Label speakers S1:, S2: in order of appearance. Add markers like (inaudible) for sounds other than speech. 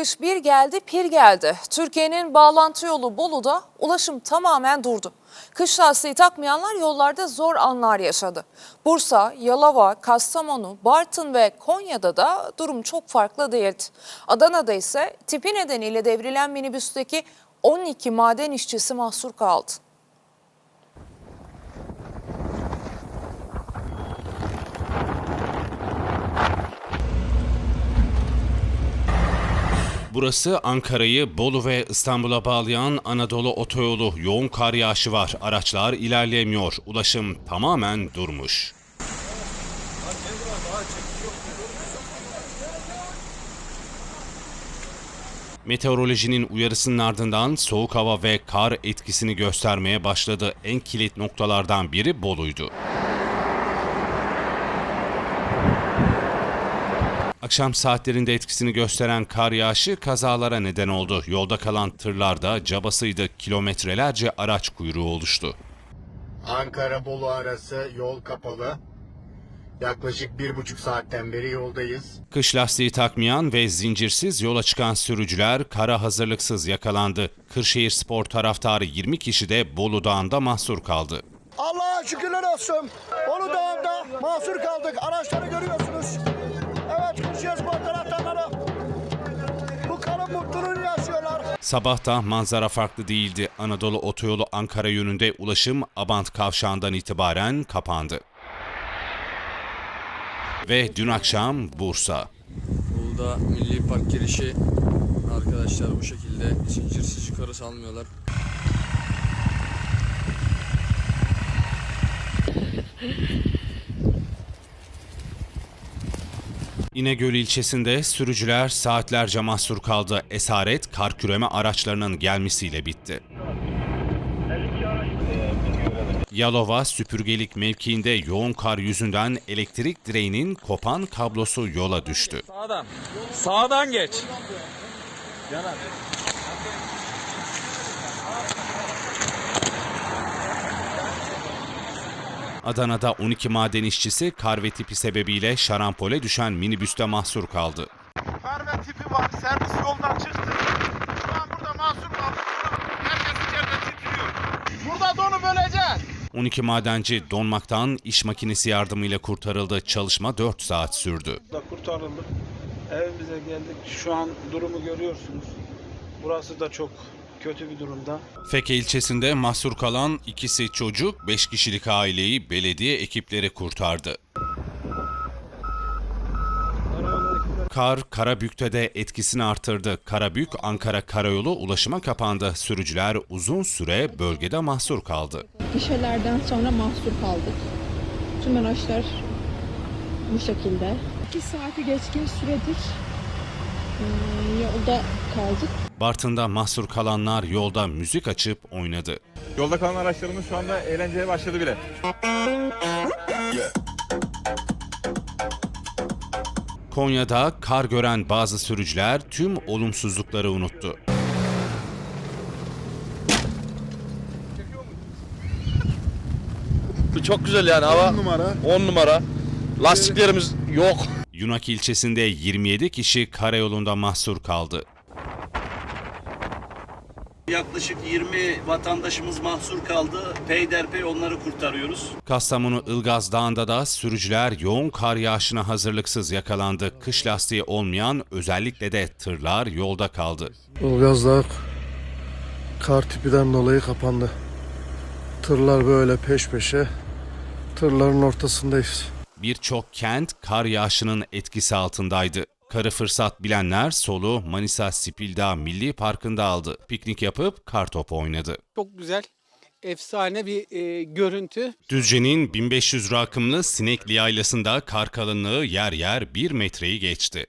S1: Kış bir geldi pir geldi. Türkiye'nin bağlantı yolu Bolu'da ulaşım tamamen durdu. Kış lastiği takmayanlar yollarda zor anlar yaşadı. Bursa, Yalova, Kastamonu, Bartın ve Konya'da da durum çok farklı değildi. Adana'da ise tipi nedeniyle devrilen minibüsteki 12 maden işçisi mahsur kaldı.
S2: Burası Ankara'yı Bolu ve İstanbul'a bağlayan Anadolu otoyolu. Yoğun kar yağışı var. Araçlar ilerleyemiyor. Ulaşım tamamen durmuş. Meteorolojinin uyarısının ardından soğuk hava ve kar etkisini göstermeye başladı. En kilit noktalardan biri Bolu'ydu. Akşam saatlerinde etkisini gösteren kar yağışı kazalara neden oldu. Yolda kalan tırlarda cabasıydı. Kilometrelerce araç kuyruğu oluştu.
S3: Ankara-Bolu arası yol kapalı. Yaklaşık bir buçuk saatten beri yoldayız.
S2: Kış lastiği takmayan ve zincirsiz yola çıkan sürücüler kara hazırlıksız yakalandı. Kırşehir Spor taraftarı 20 kişi de Bolu Dağı'nda mahsur kaldı.
S4: Allah'a şükürler olsun. Bolu Dağı'nda mahsur kaldık. Araçları görüyorsunuz.
S2: Sabahta manzara farklı değildi. Anadolu Otoyolu Ankara yönünde ulaşım Abant kavşağından itibaren kapandı. Ve dün akşam Bursa.
S5: Bolu'da Milli Park girişi arkadaşlar bu şekilde zincirsiz yukarı salmıyorlar. (laughs)
S2: İnegöl ilçesinde sürücüler saatlerce mahsur kaldı. Esaret kar küreme araçlarının gelmesiyle bitti. Yalova süpürgelik mevkiinde yoğun kar yüzünden elektrik direğinin kopan kablosu yola düştü.
S6: Sağdan. Sağdan geç.
S2: Adana'da 12 maden işçisi kar ve tipi sebebiyle şarampole düşen minibüste mahsur kaldı.
S7: Kar ve tipi var. Servis yoldan çıktı. Şu an burada mahsur kaldık. Herkes içeride titriyor. Burada donu böleceğiz.
S2: 12 madenci donmaktan iş makinesi yardımıyla kurtarıldı. Çalışma 4 saat sürdü.
S8: da kurtarıldık. Evimize geldik. Şu an durumu görüyorsunuz. Burası da çok kötü bir durumda.
S2: Feke ilçesinde mahsur kalan ikisi çocuk, 5 kişilik aileyi belediye ekipleri kurtardı. Kar, Karabük'te de etkisini artırdı. Karabük, Ankara Karayolu ulaşıma kapandı. Sürücüler uzun süre bölgede mahsur kaldı.
S9: gişelerden sonra mahsur kaldık. Tüm araçlar bu şekilde. 2 saati geçkin süredir yolda kaldık.
S2: Bartın'da mahsur kalanlar yolda müzik açıp oynadı.
S7: Yolda kalan araçlarımız şu anda eğlenceye başladı bile.
S2: Konya'da kar gören bazı sürücüler tüm olumsuzlukları unuttu.
S6: Çok güzel yani hava. 10 numara. 10 numara. Lastiklerimiz yok.
S2: Yunak ilçesinde 27 kişi karayolunda mahsur kaldı.
S10: Yaklaşık 20 vatandaşımız mahsur kaldı. Peyderpey onları kurtarıyoruz.
S2: Kastamonu Ilgaz Dağı'nda da sürücüler yoğun kar yağışına hazırlıksız yakalandı. Kış lastiği olmayan özellikle de tırlar yolda kaldı.
S4: Ilgaz Dağı kar tipiden dolayı kapandı. Tırlar böyle peş peşe tırların ortasındayız.
S2: Birçok kent kar yağışının etkisi altındaydı. Karı fırsat bilenler solu Manisa Spildağ Milli Parkı'nda aldı. Piknik yapıp kar topu oynadı.
S8: Çok güzel, efsane bir e, görüntü.
S2: Düzce'nin 1500 rakımlı Sinekli Yaylası'nda kar kalınlığı yer yer 1 metreyi geçti.